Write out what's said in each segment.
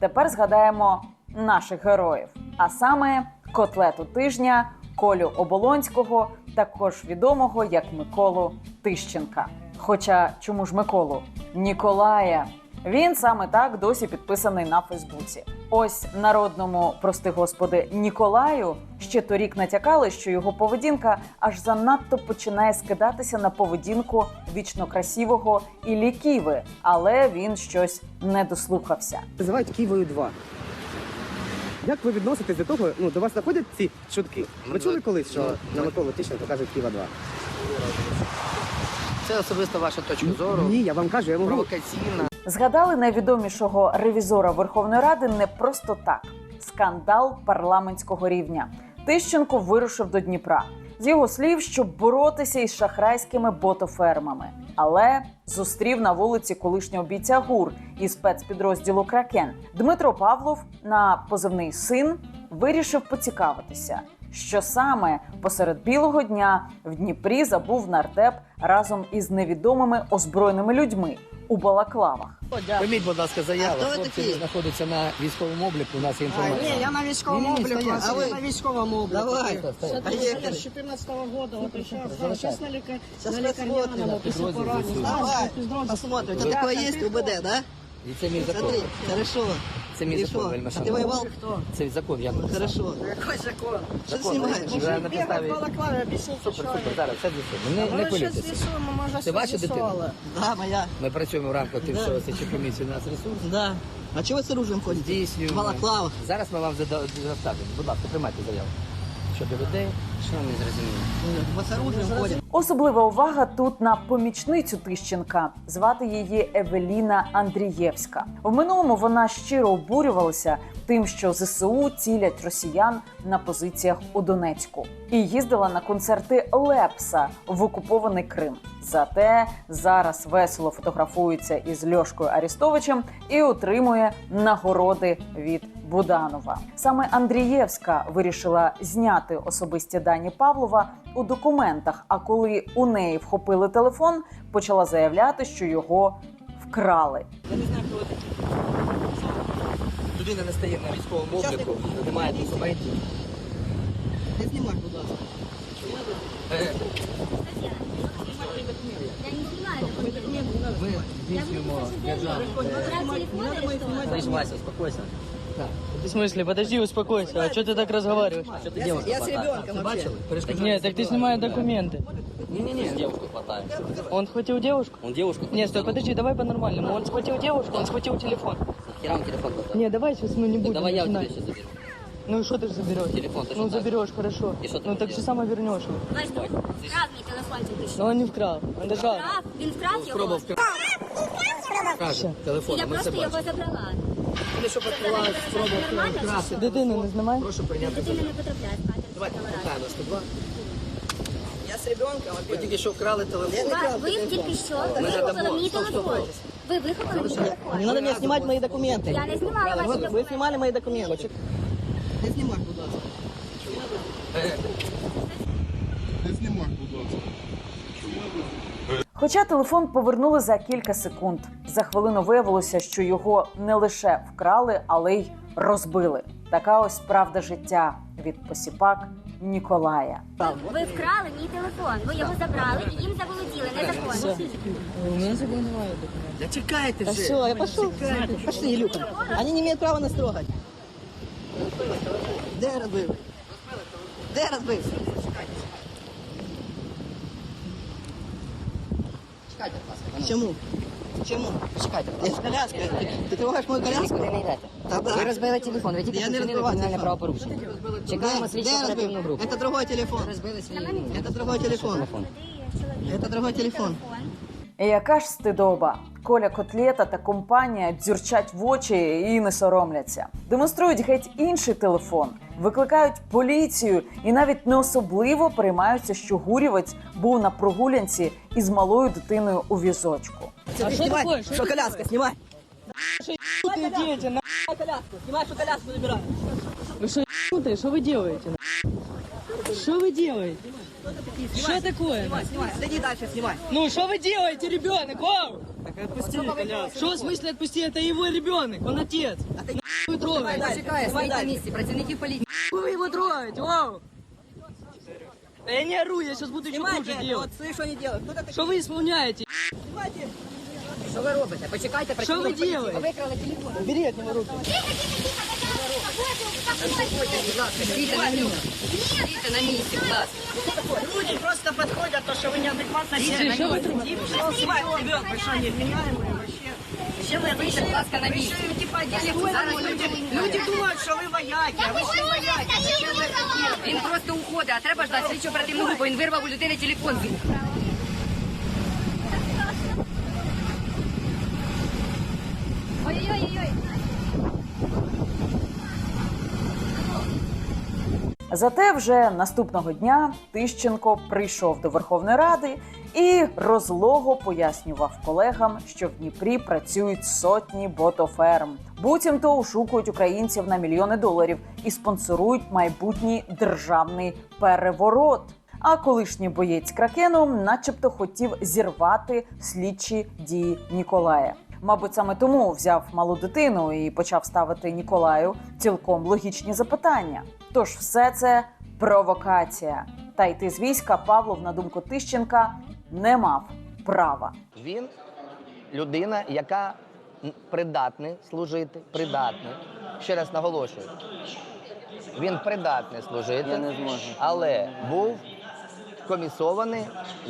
Тепер згадаємо наших героїв, а саме котлету тижня, Колю Оболонського, також відомого як Миколу Тищенка. Хоча чому ж Миколу? Ніколая. Він саме так досі підписаний на Фейсбуці. Ось народному, прости господи, Ніколаю ще торік натякали, що його поведінка аж занадто починає скидатися на поведінку вічно красивого Іллі Ківи, але він щось не дослухався. називають Києвою 2. Як ви відноситесь до того, ну до вас заходять ці чутки? Ви чули колись, що на Миколу Тищенко кажуть Києва 2? Це особисто ваша точка зору. Ні, я вам кажу, я можу. Провокаційна. Згадали найвідомішого ревізора Верховної Ради не просто так: скандал парламентського рівня. Тищенко вирушив до Дніпра. З його слів, щоб боротися із шахрайськими ботофермами, але зустрів на вулиці колишнього бійця ГУР із спецпідрозділу Кракен. Дмитро Павлов на позивний син вирішив поцікавитися, що саме посеред білого дня в Дніпрі забув нардеп разом із невідомими озброєними людьми у балаклавах. Прийміть, будь ласка, заяву. А хто ви Хлопці такі? знаходяться на військовому обліку. У нас є А, інформація. ні, я на військовому Ні-ні, обліку, стоять, а ви на військовому обліку. Давай. Поїхали. Я с 2014 года вот еще Залишайте. сейчас на, лека... Сейчас на лікарняному посмотрим. після Підрозділ поранення. Давай, посмотрим. У тебя такое есть УБД, да? І це мій закон. Смотри, хорошо. Це мій И закон, что? вельми А ты шановний. воевал? Це закон, я написав. Хорошо. Какой закон? Что ты Закон. снимаешь? Вже на Бегать підставі. в балаклаві, об'ясніть, Супер, що супер, ви. зараз все з'ясуємо. Не, Ми не вже хвилюйтеся. з'ясуємо, ми вже Це ваша все дитина? з'ясували. Да, моя. Ми працюємо в рамках Да. тимчасової слідчої комісії. У нас ресурс. Да. А чего вы с оружием ходите? Здійснюємо. В балаклавах. Зараз ми вам зада- заставимо. Будь ласка, приймайте заяву. Щодо людей, що оружием ходим. Особлива увага тут на помічницю Тищенка. Звати її Евеліна Андрієвська. В минулому вона щиро обурювалася тим, що ЗСУ цілять росіян на позиціях у Донецьку, і їздила на концерти Лепса в окупований Крим. Зате зараз весело фотографується із Льошкою Арістовичем і отримує нагороди від Буданова. Саме Андрієвська вирішила зняти особисті дані Павлова у документах. А коли у неї вхопили телефон, почала заявляти, що його вкрали. Людина не стає на військовому обліку, немає документів. Не снимай, будь ласка. Я не знімаю. Ми здійснюємо державну. Слышь, Вася, успокойся. В смысле? Подожди, успокойся. А что ты так разговариваешь? Що ти девушку Я с хватаєш? ребенком Ти вообще. бачили? Перешкоджаєш Нет, так ты снимай документы. Не-не-не. Девушку хватает. Он схватил девушку? Он девушку Нет, стой, подожди, давай по-нормальному. Он схватил девушку, он схватил телефон. Нахера он телефон хватает? Не, давай сейчас мы не Так будем давай я у тебя начинать. сейчас заберу. Ну и что ты же заберешь? Телефон ты Ну что, так? заберешь, хорошо. И что ты Ну так будешь же само вернешь. его. Вась, ну, вкрав мій телефон тільки що. Но он не вкрал. Он держал. Вкрав, він вкрав його, Спробував Каже, телефон, і я ми все просто його бачимо. забрала. Ти що поклала, спробував вкрасти. Дитину не знімай. Прошу прийняти Дитина заяву. не потрапляє в катер. Давайте покаємо 102. Я с ребенком, Ви во-первых. тільки що вкрали телефон. Ва- Ви тільки що вихопили мій телефон. Ви вихопили мій Не телефон. надо мне снимать мои документы. Я не знімала ваші Вы, вы документи. снимали мои документы. Не снимай, будь ласка. Хоча телефон повернули за кілька секунд. За хвилину виявилося, що його не лише вкрали, але й розбили. Така ось правда життя від посіпак Ніколая. Ви вкрали мій телефон. Ви його забрали і їм заволоділи незаконно. У меня. Да чекайте Да же. все, я пошел. Пошли, Илюха. Они не имеют права нас трогать. Де розбив? Де розбив? Чекайте, будь ласка. Чому? Чому? Почекайте, будь Я ласка. з коляскою. Ти, ти трогаєш мою коляску? Не йдете. Та да. Ви розбили телефон, ви тільки Я не вчинили розбивав кримінальне телефон. правопорушення. Чекаємо Де, слідчу де оперативну розбив? групу. Это другой телефон. Розбили свій Это другой телефон. телефон. Это другой телефон. І Яка ж стидоба? Коля Котлета та компанія дзюрчать в очі і не соромляться. Демонструють геть інший телефон, викликають поліцію і навіть не особливо переймаються, що гурівець був на прогулянці із малою дитиною у візочку. Снимай, такое? Что что коляска, ты дети? коляску, снимай, что коляску забирай. Вы что, ебанутые? Что вы делаете? на? Что вы делаете? Что такое? Снимай, снимай, отойди дальше, снимай. Ну, что вы делаете, ребенок? Вау! Так Что в смысле отпусти? Это его ребенок, он отец. Вы трогаете? Чекає, стоїть на місці, працівники поліції. Вы его трогаете, вау! Да я не ору, я сейчас буду еще хуже делать. От що вони делают? Хто такі? Что вы исполняете? Що ви робите? Почекайте, Що ви працівники поліції. делаете? Ви викрали телефон. Бери от него руки. Заходьте, будь ласка, стійте на місці. Стійте на місці, будь ласка. Люди просто подходят, то, что вы неадекватно себя Что вы ведете. Что снимать ребенка, вы что, невменяемые вообще? Вообще вы Стійте, будь ласка, на місці. типа Зараз люди, люди думают, что вы вояки, а вы что вояки? Зачем вы это делаете? Він просто уходить, а треба ждати слідчу оперативну групу. Він вирвав у людини телефон. Ой-ой-ой. Зате вже наступного дня Тищенко прийшов до Верховної Ради і розлого пояснював колегам, що в Дніпрі працюють сотні ботоферм. Буцімто ошукують українців на мільйони доларів і спонсорують майбутній державний переворот. А колишній боєць кракену, начебто, хотів зірвати слідчі дії Ніколая. Мабуть, саме тому взяв малу дитину і почав ставити Ніколаю цілком логічні запитання. Тож все це провокація. Та йти з війська Павлов, на думку Тищенка, не мав права. Він людина, яка придатний служити, придатний. Ще раз наголошую. Він придатний служити, але був комісований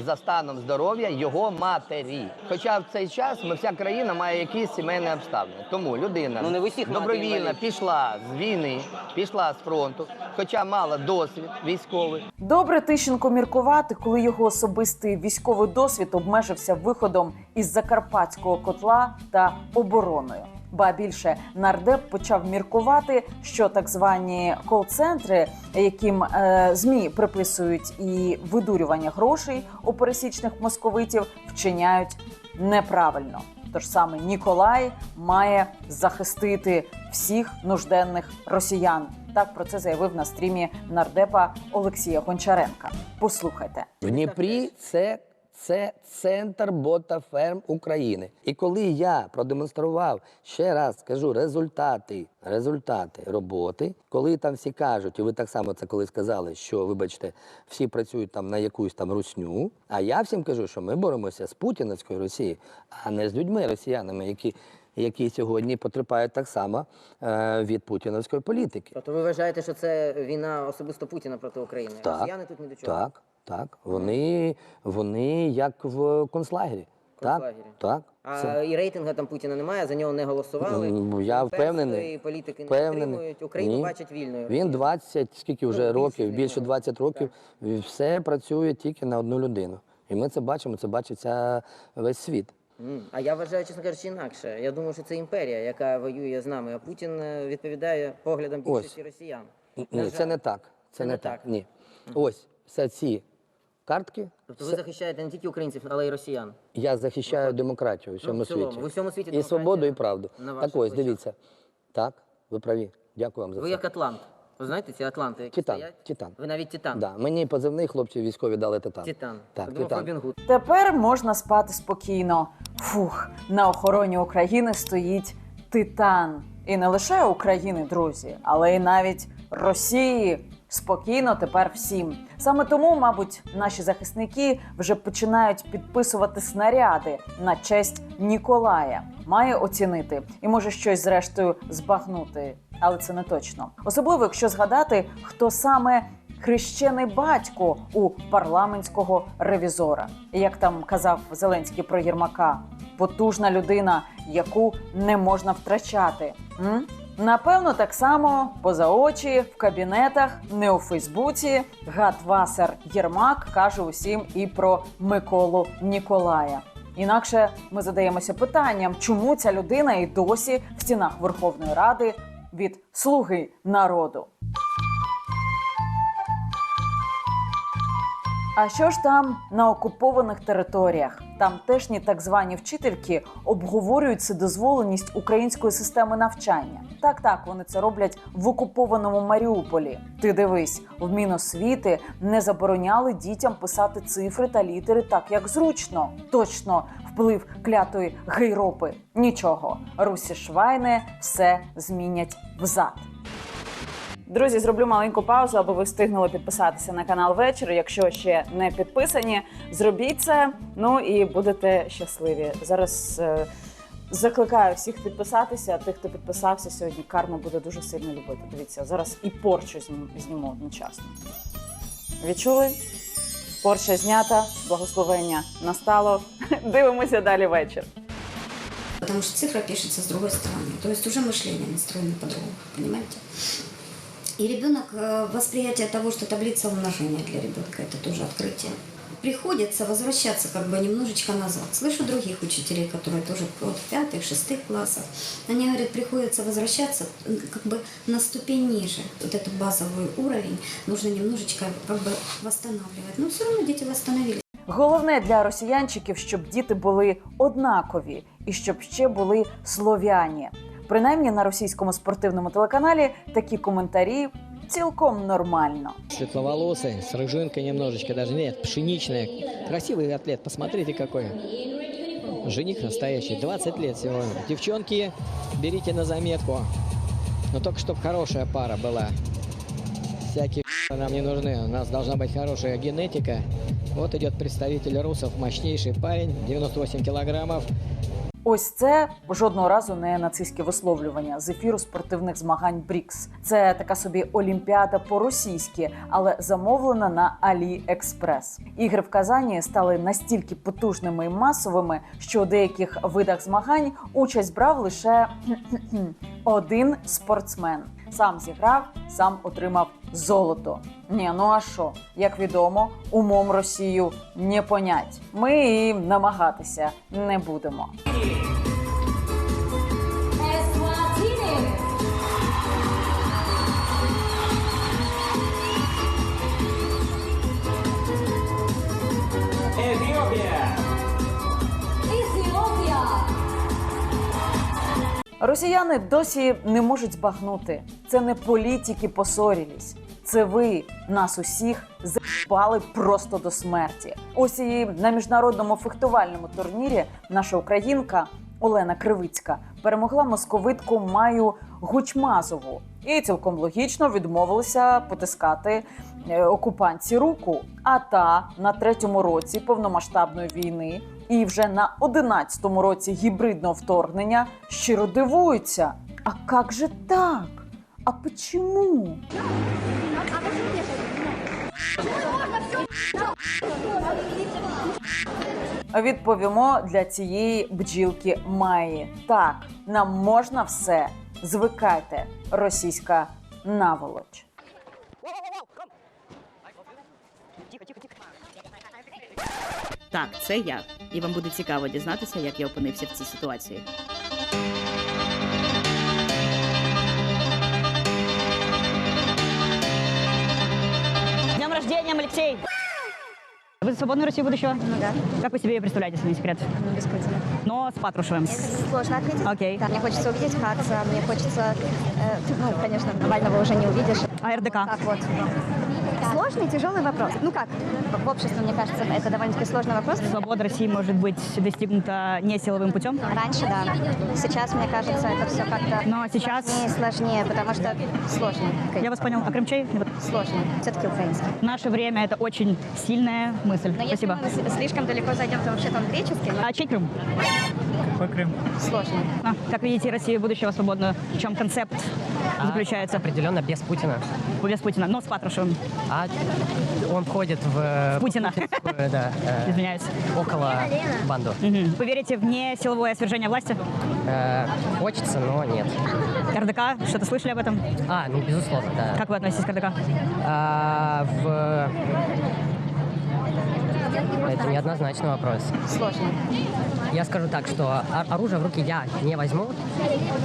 за станом здоров'я його матері. Хоча в цей час ми вся країна має якісь сімейні обставини. Тому людина Ну, не в усіх добровільно пішла з війни, пішла з фронту, хоча мала досвід військовий. Добре Тищенко міркувати, коли його особистий військовий досвід обмежився виходом із закарпатського котла та обороною. Ба більше нардеп почав міркувати, що так звані кол-центри, яким е, змі приписують і видурювання грошей у пересічних московитів, вчиняють неправильно. Тож саме Ніколай має захистити всіх нужденних росіян. Так про це заявив на стрімі нардепа Олексія Гончаренка. Послухайте. В Дніпрі це, це центр ботаферм України. І коли я продемонстрував ще раз скажу результати, результати роботи, коли там всі кажуть, і ви так само це коли сказали, що вибачте, всі працюють там на якусь там русню. А я всім кажу, що ми боремося з путінською Росією, а не з людьми росіянами, які. Які сьогодні потерпають так само е, від путіновської політики. Тобто ви вважаєте, що це війна особисто Путіна проти України? Так, Росіяни тут ні до чого? Так, так. Вони, вони як в концлагері. Так, так. А Це- і рейтингу там Путіна немає, за нього не голосували. Я впевнений. Політики не впевнений. підтримують. Україну Ні. бачать вільною. Він 20, скільки вже Ну, років, більше знаю. 20 років, все працює тільки на одну людину. І ми це бачимо, це бачить вся весь світ. А я вважаю, чесно кажучи, інакше. Я думаю, що це імперія, яка воює з нами, а Путін е, відповідає поглядам Ось. більшості росіян. Ні, це не так. Це, не, так. Ні. Ось все ці картки. Тобто ви захищаєте не тільки українців, але й росіян. Я захищаю демократію у всьому Ну, в цілому, світі. в усьому світі і демократія свободу, і правду. на Так ось, плечах. дивіться. Так, ви праві. Дякую вам за Ви це. як Атлант. Ви знаєте ці Атланти, які Титан, стоять? Титан. Ви навіть Титан. Да. Мені позивний хлопці військові дали титан. Титан. Так, думав, Титан. Робін Гуд. Тепер можна спати спокійно. Фух, на охороні України стоїть титан. І не лише України, друзі, але й навіть Росії. Спокійно тепер всім. Саме тому, мабуть, наші захисники вже починають підписувати снаряди на честь Ніколая. Має оцінити і може щось зрештою збагнути, але це не точно. Особливо, якщо згадати, хто саме хрещений батько у парламентського ревізора. Як там казав Зеленський про Єрмака, потужна людина, яку не можна втрачати. М? Напевно, так само поза очі в кабінетах, не у Фейсбуці. Гад Васер Єрмак каже усім і про Миколу Ніколая. Інакше ми задаємося питанням, чому ця людина і досі в стінах Верховної Ради від слуги народу. А що ж там на окупованих територіях? Тамтешні так звані вчительки обговорюють вседозволеність української системи навчання. Так, так, вони це роблять в окупованому Маріуполі. Ти дивись, в Міносвіти не забороняли дітям писати цифри та літери так, як зручно. Точно вплив клятої гейропи. Нічого, Русі Швайне все змінять взад. Друзі, зроблю маленьку паузу, аби ви встигнули підписатися на канал вечір. Якщо ще не підписані, зробіть це. Ну і будете щасливі. Зараз е, закликаю всіх підписатися. Тих, хто підписався сьогодні, карма буде дуже сильно любити. Дивіться, зараз і порчу знім- зніму одночасно. Відчули? Порча знята, благословення настало. Дивимося далі вечір. Потому что цифра пишется с другой стороны. То есть уже мышление настроено по-другому, понимаете? И ребенок, э, восприятие того, что таблица умножения для ребенка, это тоже открытие. Приходится возвращаться как бы немножечко назад. Слышу других учителей, которые тоже вот в пятых, шестых классах. Они говорят, приходится возвращаться м, как бы на ступень ниже. Вот этот базовый уровень нужно немножечко как бы восстанавливать. Но все равно дети восстановились. Головне для росіянчиків, щоб діти були однакові і щоб ще були слов'яні. Принаймні на російському спортивному телеканалі такі коментарі цілком нормально. Светловолосый, с рыжинкой немножечко, даже нет, пшеничная. Красивый атлет, посмотрите какой. Жених настоящий, 20 лет всего. Девчонки, берите на заметку. Но только чтобы хорошая пара была. Всякие нам не нужны. У нас должна быть хорошая генетика. Вот идет представитель русов, мощнейший парень, 98 килограммов. Ось це жодного разу не нацистське висловлювання з ефіру спортивних змагань Брікс. Це така собі олімпіада по-російськи, але замовлена на Аліекспрес. Ігри в Казані стали настільки потужними і масовими, що у деяких видах змагань участь брав лише один спортсмен. Сам зіграв, сам отримав золото. Ні, ну а що? Як відомо, умом Росію не понять. Ми і намагатися не будемо. Росіяни досі не можуть збагнути. Це не політики посорілись. Це ви нас усіх заїбали просто до смерті. Ось і на міжнародному фехтувальному турнірі наша українка Олена Кривицька перемогла московитку Маю Гучмазову і цілком логічно відмовилася потискати е, окупантці руку. А та на третьому році повномасштабної війни і вже на одинадцятому році гібридного вторгнення щиро дивуються. А як же так? А почему? Відповімо для цієї бджілки Майї. Так, нам можна все. Звикайте, російська наволоч. Так, це я. І вам буде цікаво дізнатися, як я опинився в цій ситуації. Днем рождения, Алексей! Вы за свободную Россию будущего? Ну да, Как вы себе ее представляете, если не секрет? ну, без Путина. Но с Патрушевым. Это сложно ответить. Окей. Да, мне хочется увидеть Харца, мне хочется, э, ну, конечно, Навального уже не увидишь. А РДК? Так вот. Сложный, тяжелый вопрос. Ну как, в обществе, мне кажется, это довольно-таки сложный вопрос. Свобода России может быть достигнута не силовым путем? Раньше, да. Сейчас, мне кажется, это все как-то Но сейчас- сложнее сложнее, потому что сложно. Я вас понял. А крымчей? Сложно. Все-таки украинский. В наше время это очень сильная мысль. Но если Спасибо. мы с- слишком далеко зайдем, то вообще там греческий, но А чей Крым? Какой Крым? сложно. А, как видите, Россия будущего свободную. В чем концепт заключается? Определенно без Путина. Без Путина, но с Патрушевым. А он входит в... э, Путина. путинскую, да, э, Извиняюсь. около банду. Вы верите в несиловое свержение власти? Э, хочется, но нет. РДК? Что-то слышали об этом? А, ну, безусловно, да. Как вы относитесь к РДК? А, в... Это неоднозначный вопрос. Сложно. я скажу так, что о- оружие в руки я не возьму.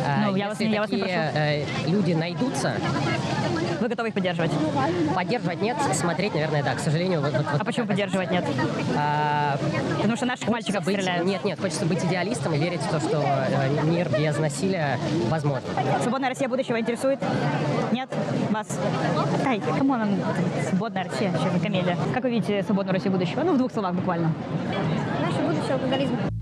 Э, Ну, я вас если не- я вас не такие э, люди найдутся, Вы готовы их поддерживать? поддерживать нет, смотреть, наверное, да. К сожалению, вот, вот- А вот почему такая поддерживать нет? А, Потому что наших мальчиков быть, стреляют. Нет, нет, хочется быть идеалистом и верить в то, что э, мир без насилия возможен. Свободная Россия будущего интересует? Нет? Вас? Ай, кому свободная Россия? За комедия? Как вы видите свободную Россию будущего? Ну, в двух словах буквально. Наше будущее алкоголизм.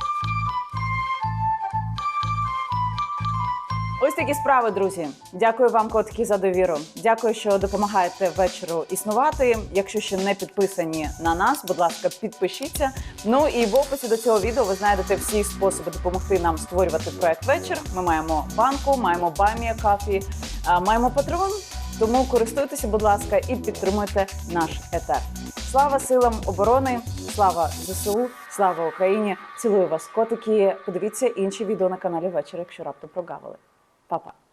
Такі справи, друзі. Дякую вам, котики, за довіру. Дякую, що допомагаєте вечору існувати. Якщо ще не підписані на нас, будь ласка, підпишіться. Ну і в описі до цього відео ви знайдете всі способи допомогти нам створювати проект вечір. Ми маємо банку, маємо бамія кафі, маємо патрон. Тому користуйтеся, будь ласка, і підтримуйте наш етер. Слава силам оборони, слава ЗСУ, слава Україні! Цілую вас, котики. Подивіться інші відео на каналі вечір, якщо раптом прогавили. Pa, pa.